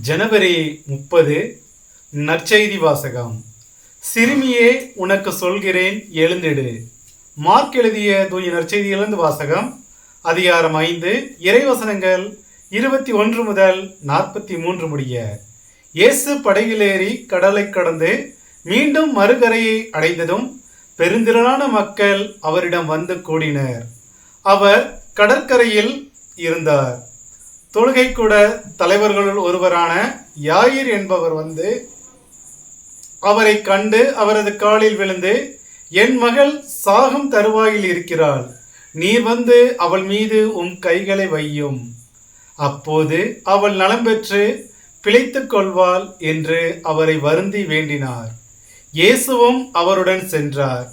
ஜனவரி முப்பது நற்செய்தி வாசகம். சிறுமியே உனக்கு சொல்கிறேன் எழுந்திடு. மார்க் எழுதிய தூய நற்செய்தியிலிருந்து வாசகம் அதிகாரம் ஐந்து இறைவசனங்கள் இருபத்தி ஒன்று முதல் நாற்பத்தி மூன்று முடிய. இயேசு படகிலேறி கடலை கடந்து மீண்டும் மறுகரையை அடைந்ததும் பெருந்திரளான மக்கள் அவரிடம் வந்து கூடினர். அவர் கடற்கரையில் இருந்தார். தொழுகை கூட தலைவர்களுள் ஒருவரான யாயிர் என்பவர் வந்து அவரை கண்டு அவரது காலில் விழுந்து என் மகள் சாகும் தருவாயில் இருக்கிறாள். நீர் வந்து அவள் மீது உம் கைகளை வையும். அப்போது அவள் நலம் பெற்று பிழைத்துக் கொள்வாள் என்று அவரை வருந்தி வேண்டினார். இயேசுவும் அவருடன் சென்றார்.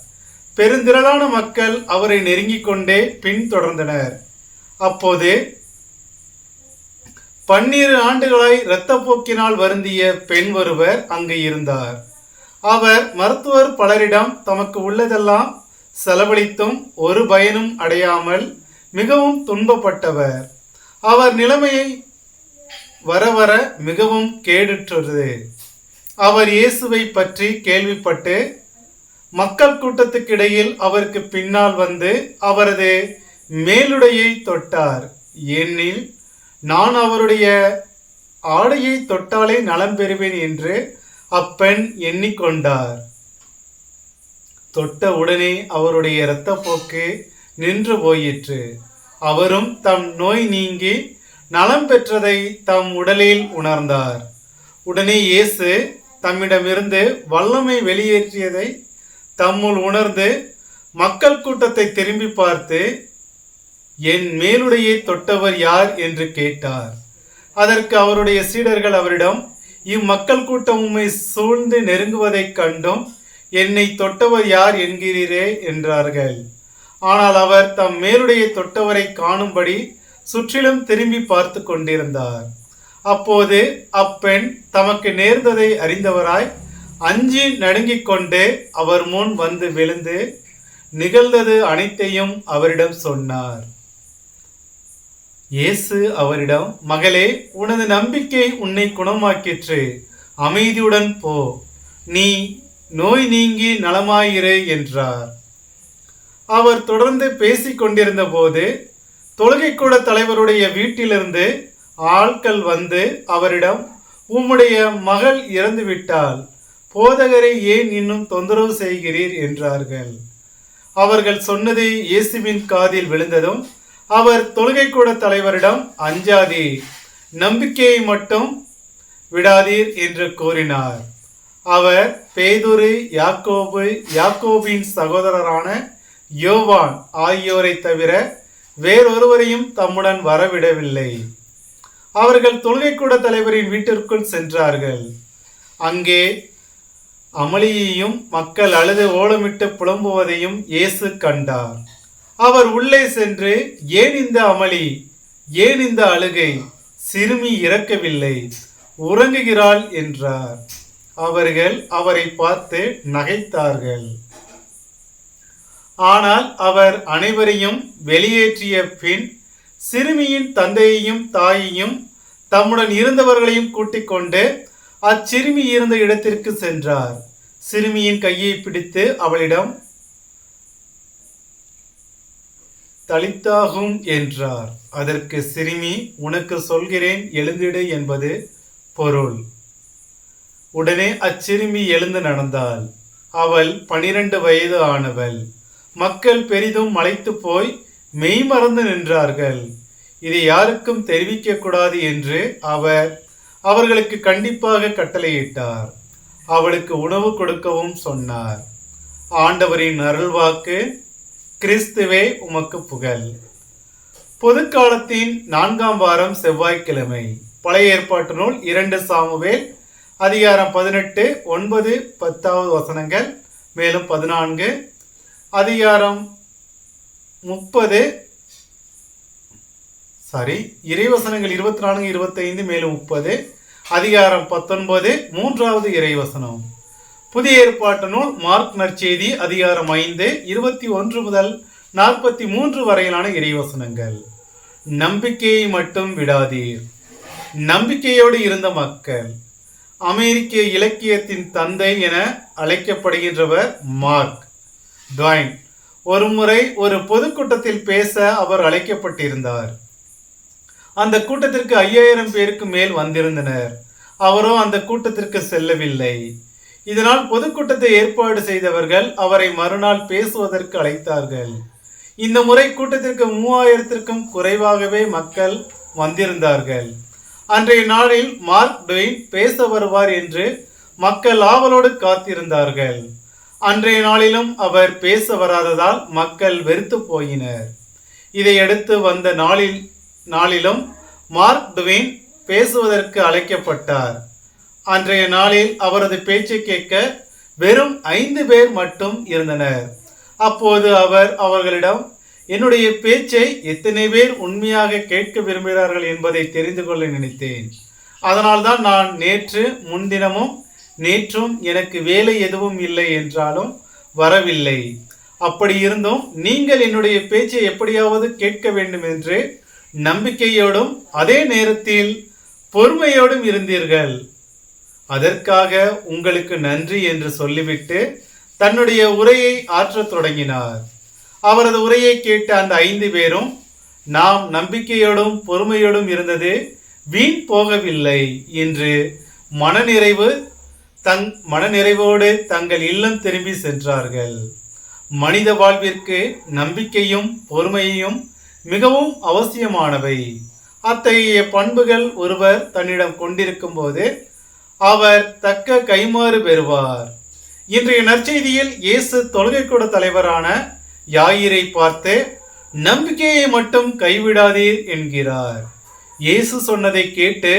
பெருந்திரளான மக்கள் அவரை நெருங்கிக் கொண்டே பின்தொடர்ந்தனர். அப்போது பன்னிரு ஆண்டுகளாய் இரத்தப்போக்கினால் வருந்திய பெண் ஒருவர் அங்கு இருந்தார். அவர் மருத்துவர் பலரிடம் தமக்கு உள்ளதெல்லாம் செலவழித்தும் ஒரு பயனும் அடையாமல் மிகவும் துன்பப்பட்டவர். அவர் நிலைமையை வர வர மிகவும் கேடுற்றது. அவர் இயேசுவை பற்றி கேள்விப்பட்டு மக்கள் கூட்டத்துக்கிடையில் அவருக்கு பின்னால் வந்து அவரது மேலுடையை தொட்டார். ஏனில் நான் அவருடைய ஆடையை தொட்டாலே நலம் பெறுவேன் என்று அப்பெண் எண்ணிக்கொண்டார். தொட்ட உடனே அவருடைய இரத்தப்போக்கு நின்று போயிற்று. அவரும் தம் நோய் நீங்கி நலம் பெற்றதை தம் உடலில் உணர்ந்தார். உடனே இயேசு தம்மிடமிருந்து வல்லமை வெளியேற்றியதை தம்முள் உணர்ந்து மக்கள் கூட்டத்தை திரும்பி பார்த்து என் மேலுடையை தொட்டவர் யார் என்று கேட்டார். அதற்கு அவருடைய சீடர்கள் அவரிடம் இம்மக்கள் கூட்டம் உம்மை சூழ்ந்து நெருங்குவதைக் கண்டும் என்னை தொட்டவர் யார் என்கிறீரே என்றார்கள். ஆனால் அவர் தம் மேலுடைய தொட்டவரை காணும்படி சுற்றிலும் திரும்பி பார்த்து கொண்டிருந்தார். அப்போது அப்பெண் தமக்கு நேர்ந்ததை அறிந்தவராய் அஞ்சி நடுங்கிக் கொண்டு அவர் முன் வந்து விழுந்து நிகழ்ந்தது அனைத்தையும் அவரிடம் சொன்னார். இயேசு அவரிடம் மகளே உனது நம்பிக்கை உன்னை குணமாக்கிற்று. அமைதியுடன் போ. நீ நோய் நீங்கி நலமாயிரு என்றார். அவர் தொடர்ந்து பேசிக் கொண்டிருந்த போது தொழுகைக்கூட தலைவருடைய வீட்டிலிருந்து ஆட்கள் வந்து அவரிடம் உம்முடைய மகள் இறந்துவிட்டால் போதகரை ஏன் இன்னும் தொந்தரவு செய்கிறீர்? என்றார்கள். அவர்கள் சொன்னது இயேசுவின் காதில் விழுந்ததும் அவர் தொழுகைக்கூட தலைவரிடம் அஞ்சாதி நம்பிக்கையை மட்டும் விடாதீர் என்று கூறினார். அவர் பேதுரு யாக்கோபு யாக்கோபின் சகோதரரான யோவான் ஆகியோரை தவிர வேறொருவரையும் தம்முடன் வரவிடவில்லை. அவர்கள் தொழுகைக்கூட தலைவரின் வீட்டிற்குள் சென்றார்கள். அங்கே அமளியையும் மக்கள் அழுது ஓலமிட்டு புலம்புவதையும் இயேசு கண்டார். அவர் உள்ளே சென்று ஏன் இந்த அமளி? ஏன் இந்த அழுகை? சிறுமி இறக்கவில்லை. உறங்குகிறாள் என்றார். அவர்கள் அவரை பார்த்து நகைத்தார்கள். ஆனால் அவர் அனைவரையும் வெளியேற்றிய பின் சிறுமியின் தந்தையையும் தாயையும் தம்முடன் இருந்தவர்களையும் கூட்டிக் கொண்டு அச்சிறுமி இருந்த இடத்திற்கு சென்றார். சிறுமியின் கையை பிடித்து அவளிடம் தளித்தாகும் என்றார். அதற்கு சிறுமி உனக்கு சொல்கிறேன் எழுந்திடு என்பது பொருள். உடனே அச்சிறுமி எழுந்து நடந்தாள். அவள் பனிரெண்டு வயது ஆனவள். மக்கள் பெரிதும் மலைத்து போய் மெய்மறந்து நின்றார்கள். இதை யாருக்கும் தெரிவிக்க கூடாது என்று அவர் அவர்களுக்கு கண்டிப்பாக கட்டளையிட்டார். அவளுக்கு உணவு கொடுக்கவும் சொன்னார். ஆண்டவரின் அருள்வாக்கு கிறிஸ்துவே உமக்கு புகழ். பொதுக்காலத்தின் நான்காம் வாரம் செவ்வாய்க்கிழமை. பழைய ஏற்பாட்டு நூல் இரண்டு சாமுவேல் அதிகாரம் பதினெட்டு ஒன்பது பத்தாவது வசனங்கள் மேலும் பதினான்கு. அதிகாரம் முப்பது சாரி இறைவசனங்கள் இருபத்தி நான்கு இருபத்தைந்து மேலும் முப்பது. அதிகாரம் பத்தொன்பது மூன்றாவது இறைவசனம் புதிய ஏற்பாட்டு நூல் மார்க் நற்செய்தி அதிகாரம் ஐந்து இருபத்தி ஒன்று முதல் நாற்பத்தி மூன்று வரையிலான இறைவசனங்கள். நம்பிக்கையை மட்டும் விடாதீர். நம்பிக்கையோடு இருந்த மக்கள் அமெரிக்க இலக்கியத்தின் தந்தை என அழைக்கப்படுகின்றவர் மார்க். ட்வைன் ஒருமுறை ஒரு பொதுக்கூட்டத்தில் பேச அவர் அழைக்கப்பட்டிருந்தார். அந்த கூட்டத்திற்கு ஐயாயிரம் பேருக்கு மேல் வந்திருந்தனர். அவரோ அந்த கூட்டத்திற்கு செல்லவில்லை. இதனால் பொதுக்கூட்டத்தை ஏற்பாடு செய்தவர்கள் அவரை மறுநாள் பேசுவதற்கு அழைத்தார்கள். இந்த முறை கூட்டத்திற்கு மூவாயிரத்திற்கும் குறைவாகவே மக்கள் வந்திருந்தார்கள். அன்றைய நாளில் மார்க் டொயின் பேச வருவார் என்று மக்கள் ஆவலோடு காத்திருந்தார்கள். அன்றைய நாளிலும் அவர் பேச வராததால் மக்கள் வெறுத்து போயினர். இதையடுத்து வந்த நாளில் நாளிலும் மார்க் டுவேன் பேசுவதற்கு அழைக்கப்பட்டார். அன்றைய நாளில் அவரது பேச்சை கேட்க வெறும் ஐந்து பேர் மட்டும் இருந்தனர். அப்போது அவர் அவர்களிடம் என்னுடைய பேச்சை எத்தனை பேர் உண்மையாக கேட்க விரும்புகிறார்கள் என்பதை தெரிந்து கொள்ள நினைத்தேன். அதனால்தான் நான் நேற்று முன்தினமும் நேற்றும் எனக்கு வேலை எதுவும் இல்லை என்றாலும் வரவில்லை. அப்படி இருந்தும் நீங்கள் என்னுடைய பேச்சை எப்படியாவது கேட்க வேண்டும் என்று நம்பிக்கையோடும் அதே நேரத்தில் பொறுமையோடும் இருந்தீர்கள். அதற்காக உங்களுக்கு நன்றி என்று சொல்லிவிட்டு தன்னுடைய உரையை ஆற்றத் தொடங்கினார். அவரது உரையை கேட்ட அந்த ஐந்து பேரும் நாம் நம்பிக்கையோடும் பொறுமையோடும் இருந்தது வீண் போகவில்லை என்று மனநிறைவு தங் மனநிறைவோடு தங்கள் இல்லம் திரும்பி சென்றார்கள். மனித வாழ்விற்கு நம்பிக்கையும் பொறுமையும் மிகவும் அவசியமானவை. அத்தகைய பண்புகள் ஒருவர் தன்னிடம் கொண்டிருக்கும் போது அவர் தக்க கைமாறு பெறுவார். இன்றைய நற்செய்தியில் இயேசு தொழுகைக்கூட தலைவரான யாயிரை பார்த்து நம்பிக்கையை மட்டும் கைவிடாதீர் என்கிறார். இயேசு சொன்னதை கேட்டு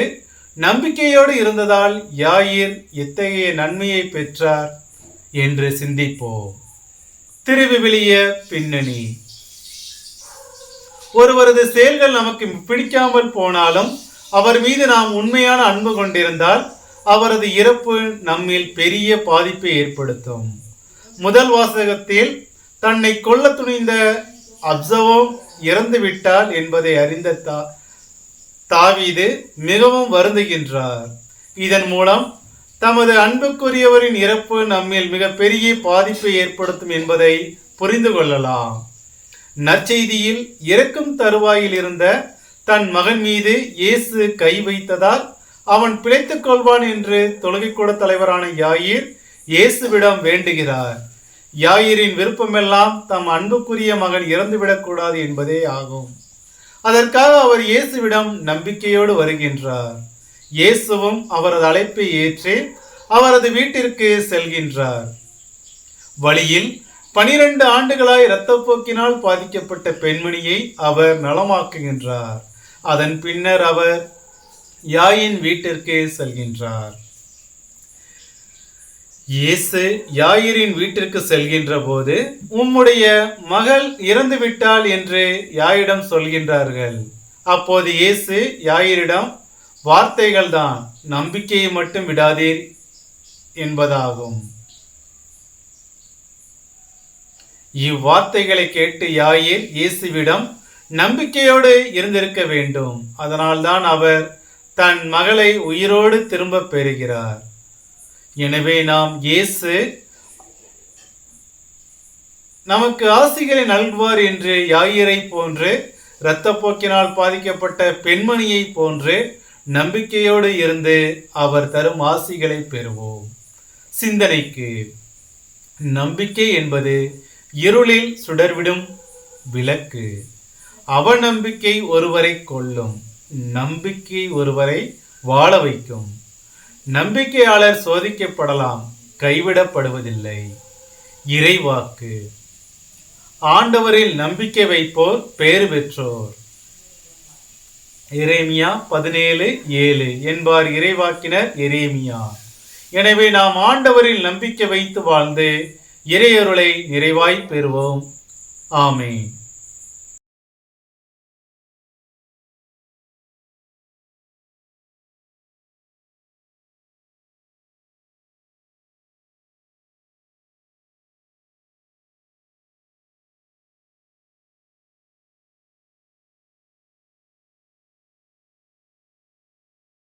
நம்பிக்கையோடு இருந்ததால் யாயிர் எத்தகைய நன்மையை பெற்றார் என்று சிந்திப்போம். திருவிவிலிய பின்னணி. ஒருவரது செயல்கள் நமக்கு பிடிக்காமல் போனாலும் அவர் மீது நாம் உண்மையான அன்பு கொண்டிருந்தால் அவரது இறப்பு நம்மில் பெரிய பாதிப்பை ஏற்படுத்தும். முதல் வாசகத்தில் தன்னை கொல்ல துணிந்த அப்சவம் இறந்து விட்டால் என்பதை அறிந்த தா தாவீது மிகவும் வருந்துகின்றார். இதன் மூலம் தமது அன்புக்குரியவரின் இறப்பு நம்மில் மிகப்பெரிய பாதிப்பை ஏற்படுத்தும் என்பதை புரிந்து கொள்ளலாம். நற்செய்தியில் இறக்கும் தருவாயில் இருந்த தன் மகன் மீது இயேசு கை வைத்ததால் அவன் பிழைத்துக் கொள்வான் என்று தொழுகைக்கூட தலைவரான யாயிர் இயேசுவிடம் வேண்டுகிறார். யாயிரின் விருப்பமெல்லாம் தம் அன்புக்குரிய மகன் இறந்துவிடக்கூடாது என்பதே ஆகும். அதற்காக அவர் இயேசுவிடம் நம்பிக்கையோடு வருகின்றார். இயேசுவும் அவரது அழைப்பை ஏற்று அவரது வீட்டிற்கு செல்கின்றார். வழியில் பனிரெண்டு ஆண்டுகளாய் இரத்தப்போக்கினால் பாதிக்கப்பட்ட பெண்மணியை அவர் நலமாக்குகின்றார். அதன் பின்னர் அவர் யாயின் வீட்டிற்கு செல்கின்றார். இயேசு யாயிரின் வீட்டிற்கு செல்கின்ற போது உம்முடைய மகள் இறந்துவிட்டாள் என்று யாயிடம் சொல்கின்றார்கள். அப்போது இயேசு யாயிரிடம் வார்த்தைகள் தான் நம்பிக்கையை மட்டும் விடாதீர் என்பதாகும். இவ்வார்த்தைகளை கேட்டு யாயிர் இயேசுவிடம் நம்பிக்கையோடு இருந்திருக்க வேண்டும். அதனால்தான் அவர் தன் மகளை உயிரோடு திரும்ப பெறுகிறார். எனவே நாம் இயேசு நமக்கு ஆசிகளை நல்குவார் என்று யாயிரை போன்று இரத்தப்போக்கினால் பாதிக்கப்பட்ட பெண்மணியை போன்று நம்பிக்கையோடு இருந்து அவர் தரும் ஆசிகளை பெறுவோம். சிந்தனைக்கு நம்பிக்கை என்பது இருளில் சுடர்விடும் விளக்கு. அவநம்பிக்கை ஒருவரை கொல்லும். நம்பிக்கை ஒருவரை வாழ வைக்கும். நம்பிக்கையாளர் சோதிக்கப்படலாம் கைவிடப்படுவதில்லை. இறைவாக்கு. ஆண்டவரில் நம்பிக்கை வைப்போர் பேறு பெற்றோர். எரேமியா பதினேழு ஏழு. என்பார் இறைவாக்கினர் எரேமியா. எனவே நாம் ஆண்டவரில் நம்பிக்கை வைத்து வாழ்ந்து இறையருளை நிறைவாய் பெறுவோம். ஆமேன்.